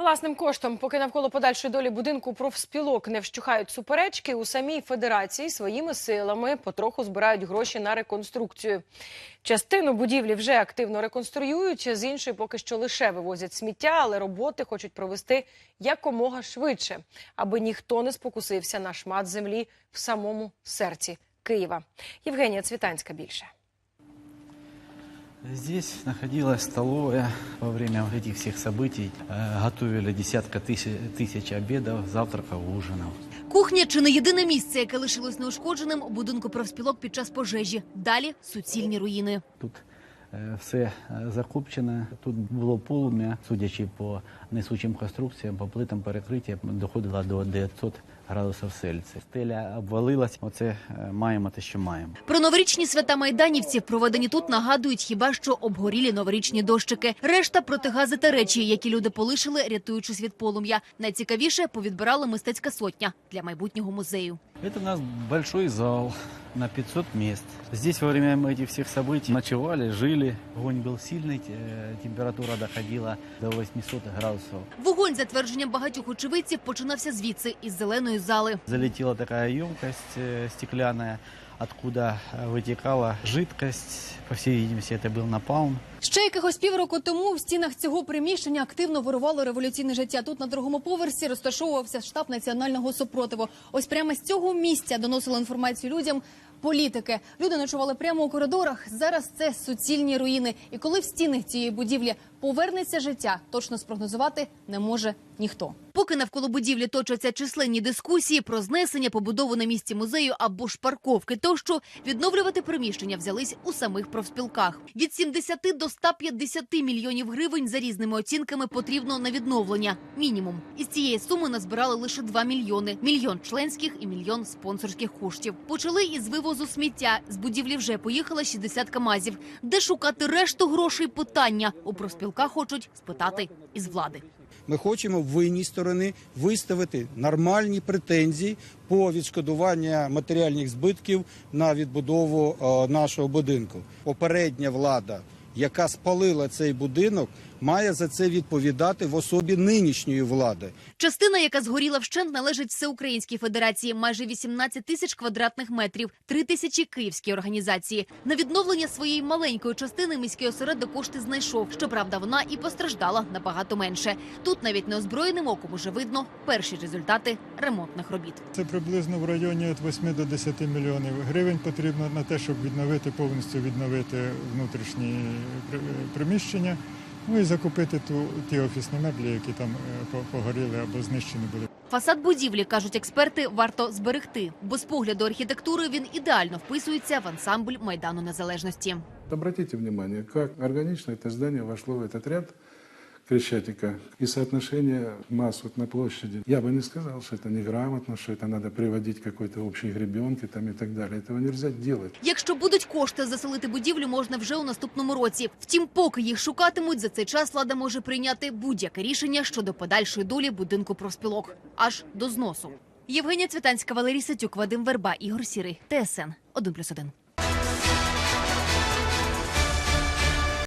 Власним коштом, поки навколо подальшої долі будинку профспілок не вщухають суперечки, у самій федерації своїми силами потроху збирають гроші на реконструкцію. Частину будівлі вже активно реконструюють, з іншої поки що лише вивозять сміття, але роботи хочуть провести якомога швидше, аби ніхто не спокусився на шмат землі в самому серці Києва. Євгенія Цвітанська більше. Здесь находилась столовая во время этих всех событий. Э, Готовили десятка тысяч, тысяч обедов, завтраков, ужинов. Кухня чи не єдине місце, яке лишилось неушкодженим у будинку профспілок під час пожежі. Далі суцільні руїни. Тут е, все е, закопчено. Тут було полум'я, судячи по несучим конструкціям, по плитам перекриття, доходило до 900 градусів Цельсія. Стеля обвалилась. Оце е, маємо те, що маємо. Про новорічні свята майданівців, проведені тут, нагадують хіба що обгорілі новорічні дощики. Решта протигази та речі, які люди полишили, рятуючись від полум'я. Найцікавіше повідбирала мистецька сотня для майбутнього музею. Это у нас большой зал на 500 мест. Здесь во время этих всех событий ночевали, жили. Огонь был сильный, э, температура доходила до 800 градусов. Вогонь, за твердженням багатьох очевидців, починався звідси із зеленої зали. Залетела такая емкость э, стеклянная, откуда э, вытекала жидкость. По всей видимости, это был напалм. Ще якихось півроку тому в стінах цього приміщення активно вирувало революційне життя. Тут на другому поверсі розташовувався штаб національного супротиву. Ось прямо з цього місця доносили інформацію людям. Політики люди ночували прямо у коридорах. Зараз це суцільні руїни. І коли в стінах цієї будівлі повернеться життя, точно спрогнозувати не може ніхто. Поки навколо будівлі точаться численні дискусії про знесення, побудову на місці музею або ж парковки, тощо відновлювати приміщення взялись у самих профспілках. Від 70 до 150 мільйонів гривень за різними оцінками потрібно на відновлення. Мінімум із цієї суми назбирали лише 2 мільйони: мільйон членських і мільйон спонсорських коштів. Почали із вивозу сміття. З будівлі вже поїхало 60 камазів. Де шукати решту грошей? Питання у профспілках хочуть спитати із влади. Ми хочемо в винній сторони виставити нормальні претензії по відшкодування матеріальних збитків на відбудову е, нашого будинку. Попередня влада, яка спалила цей будинок, має за це відповідати в особі нинішньої влади. Частина, яка згоріла вщент, належить Всеукраїнській Федерації, майже 18 тисяч квадратних метрів, 3 тисячі київській організації. На відновлення своєї маленької частини міський осередок кошти знайшов. Щоправда, вона і постраждала набагато менше. Тут навіть неозброєним оком уже видно перші результати ремонтних робіт. Це приблизно в районі від 8 до 10 мільйонів гривень потрібно на те, щоб відновити повністю відновити внутрішні приміщення. Ну і закупити ту ті офісні меблі, які там е, погоріли або знищені були. Фасад будівлі, кажуть експерти, варто зберегти, бо з погляду архітектури він ідеально вписується в ансамбль майдану незалежності. Обратите внимание, как органично это здание вошло в этот ряд Крещатика. И соотношение масс вот на площади. Я бы не сказал, что это неграмотно, что это надо приводить к какой-то общей гребенке там и так далее. Этого нельзя делать. Якщо будуть кошти, заселити будівлю можна вже у наступному році. Втім, поки їх шукатимуть, за цей час влада може прийняти будь-яке рішення щодо подальшої долі будинку профспілок аж до зносу. Євгенія Цвітанська, Валерій Сатюк, Вадим Верба, Ігор Сірий, ТСН 1+,1.